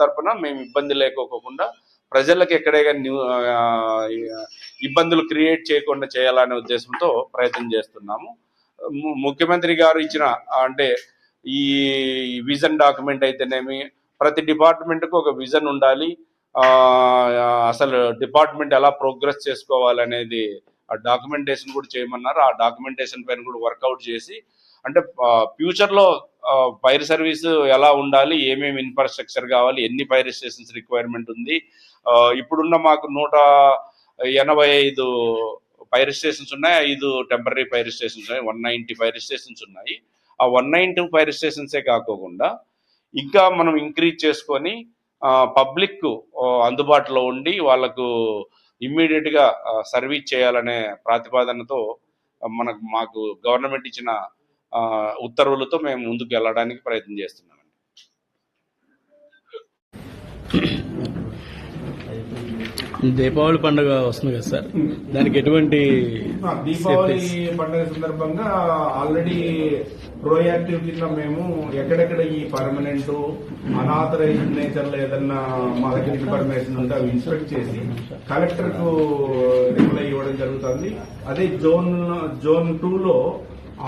తరపున మేము ఇబ్బంది లేకోకుండా ప్రజలకు ఎక్కడే న్యూ ఇబ్బందులు క్రియేట్ చేయకుండా చేయాలనే ఉద్దేశంతో ప్రయత్నం చేస్తున్నాము. ము- ముఖ్యమంత్రి గారు ఇచ్చిన అంటే ఈ విజన్ డాక్యుమెంట్ అయితేనేమి ప్రతి డిపార్ట్మెంట్కు ఒక విజన్ ఉండాలి. ఆ, అసలు డిపార్ట్మెంట్ ఎలా ప్రోగ్రెస్ చేసుకోవాలనేది ఆ డాక్యుమెంటేషన్ కూడా చేయమన్నారు. ఆ డాక్యుమెంటేషన్ పైన కూడా వర్కౌట్ చేసి అంటే ఫ్యూచర్లో ఫైర్ సర్వీస్ ఎలా ఉండాలి? ఏమేమి ఇన్ఫ్రాస్ట్రక్చర్ కావాలి? ఎన్ని ఫైర్ స్టేషన్స్ రిక్వైర్మెంట్ ఉంది? ఇప్పుడున్న మాకు నూట ఎనభై ఐదు ఫైర్ స్టేషన్స్ ఉన్నాయి. ఐదు టెంపరీ ఫైర్ స్టేషన్స్ ఉన్నాయి. వన్ నైంటీ ఫైర్ స్టేషన్స్ ఉన్నాయి. ఆ వన్ నైంటీ ఫైర్ స్టేషన్సే కాకోకుండా ఇంకా మనం ఇంక్రీజ్ చేసుకొని పబ్లిక్ అందుబాటులో ఉండి వాళ్ళకు ఇమ్మీడియట్గా సర్వీస్ చేయాలనే ప్రాతిపాదనతో మనకు మాకు గవర్నమెంట్ ఇచ్చిన ఉత్తర్వులతో మేము ముందుకు వెళ్ళడానికి ప్రయత్నం చేస్తున్నాం దీపావళి పండుగ వస్తుంది కదా సార్. దానికి ఎటువంటి దీపావళి పండుగ సందర్భంగా ఆల్రెడీ ప్రోయాక్టివ్ కింద మేము ఎక్కడెక్కడ ఈ పర్మనెంట్ అనాథరైజ్డ్ నేచర్లో ఏదన్నా మా దగ్గర ఇన్ఫర్మేషన్ ఉంటే అవి ఇన్స్పెక్ట్ చేసి కలెక్టర్కు రిప్లై ఇవ్వడం జరుగుతుంది. అదే జోన్ జోన్ టూ లో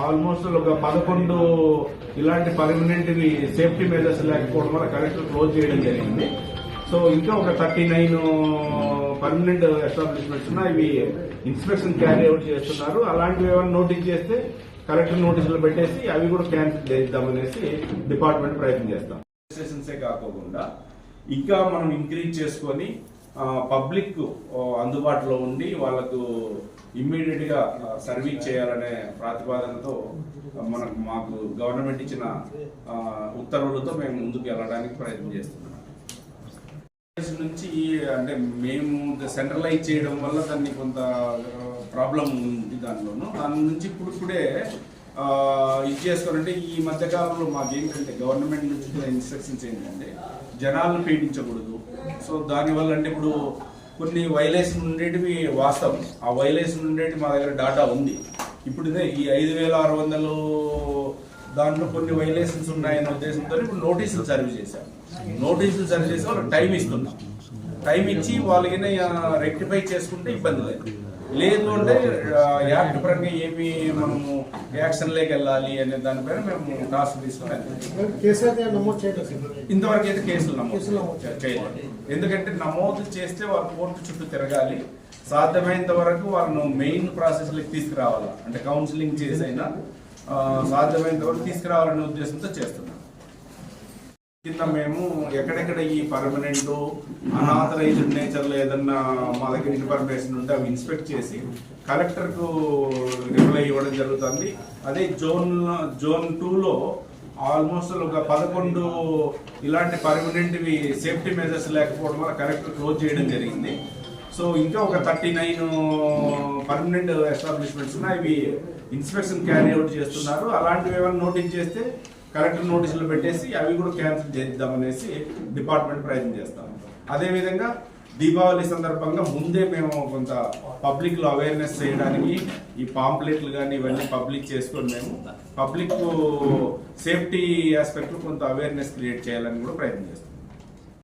ఆల్మోస్ట్ ఒక పదకొండు ఇలాంటి పర్మనెంట్ సేఫ్టీ మెజర్స్ లేకపోవడం వల్ల కలెక్టర్ క్లోజ్ చేయడం జరిగింది. సో ఇంకా ఒక థర్టీ నైన్ పర్మనెంట్ ఎస్టాబ్లిష్మెంట్స్ ఉన్నాయి ఇవి ఇన్స్పెక్షన్ క్యారీ అవుట్ చేస్తున్నారు. అలాంటివి ఏమైనా నోటీస్ చేస్తే కలెక్టర్ నోటీసులు పెట్టేసి అవి కూడా క్యాన్సిల్ చేద్దామనేసి డిపార్ట్మెంట్ ప్రయత్నం చేస్తాం. స్టేషన్సే కాకుండా ఇంకా మనం ఇంక్రీజ్ చేసుకొని పబ్లిక్ అందుబాటులో ఉండి వాళ్ళకు ఇమ్మీడియట్గా సర్వీస్ చేయాలనే ప్రతిపాదనతో మనకు మాకు గవర్నమెంట్ ఇచ్చిన ఉత్తర్వులతో మేము ముందుకు వెళ్ళడానికి ప్రయత్నం చేస్తున్నాం. నుంచి అంటే మేము సెంట్రలైజ్ చేయడం వల్ల దాన్ని కొంత ప్రాబ్లం ఉంది దానిలోనూ దాని నుంచి ఇప్పుడు ఇప్పుడే ఇది చేసుకోవాలంటే ఈ మధ్యకాలంలో మాకు ఏంటంటే గవర్నమెంట్ నుంచి ఇన్స్ట్రక్షన్స్ ఏంటంటే జనాలను పీడించకూడదు. సో దానివల్ల అంటే ఇప్పుడు కొన్ని వైలేషన్ ఉండేటివి వాస్తవం. ఆ వైలేషన్ ఉండేటి మా దగ్గర డాటా ఉంది. ఇప్పుడు ఈ ఐదు వేల ఆరు వందలు దాంట్లో కొన్ని వైలేషన్స్ ఉన్నాయనే ఉద్దేశంతో ఇప్పుడు నోటీసులు సర్వ్ చేశాం. నోటీసులు సర్వ్ చేసి వాళ్ళకి టైం ఇస్తున్నాం. టైం ఇచ్చి వాళ్ళకి రెక్టిఫై చేసుకుంటే ఇబ్బంది లేదు. లేదు అంటే యాక్ట్ పరంగా ఏమి మనము యాక్షన్లోకి వెళ్ళాలి అనే దానిపైన మేము టాస్క్ తీసుకొని ఇంతవరకు అయితే కేసులు నమోదు ఎందుకంటే నమోదు చేస్తే వాళ్ళు కోర్టు చుట్టూ తిరగాలి. సాధ్యమైనంత వరకు వాళ్ళను మెయిన్ ప్రాసెస్లోకి తీసుకురావాలి? అంటే కౌన్సిలింగ్ చేసైనా సాధ్యమైనంత వరకు తీసుకురావాలనే ఉద్దేశంతో చేస్తున్నాం. కింద మేము ఎక్కడెక్కడ ఈ పర్మనెంట్ అనాథరైజ్డ్ నేచర్లో ఏదన్నా మా దగ్గర ఇన్ఫర్మేషన్ ఉంటే అవి ఇన్స్పెక్ట్ చేసి కలెక్టర్కు రిప్లై ఇవ్వడం జరుగుతుంది. అదే జోన్ జోన్ టూలో ఆల్మోస్ట్ ఒక పదకొండు ఇలాంటి పర్మనెంట్వి సేఫ్టీ మెజర్స్ లేకపోవడం వల్ల కలెక్టర్ క్లోజ్ చేయడం జరిగింది. సో ఇంకా ఒక థర్టీ నైన్ పర్మనెంట్ ఎస్టాబ్లిష్మెంట్స్ ఉన్నాయి. ఇవి ఇన్స్పెక్షన్ క్యారీ అవుట్ చేస్తున్నారు. అలాంటివి ఏమైనా నోటీస్ చేస్తే కలెక్టర్ నోటీసులు పెట్టేసి అవి కూడా క్యాన్సిల్ చేద్దామనేసి డిపార్ట్మెంట్ ప్రయత్నం చేస్తాం అదేవిధంగా దీపావళి సందర్భంగా ముందే మేము కొంత పబ్లిక్లో అవేర్నెస్ చేయడానికి ఈ పాంప్లెట్లు కానీ ఇవన్నీ పబ్లిక్ చేసుకొని మేము పబ్లిక్ సేఫ్టీ ఆస్పెక్ట్లో కొంత అవేర్నెస్ క్రియేట్ చేయాలని కూడా ప్రయత్నం చేస్తాం.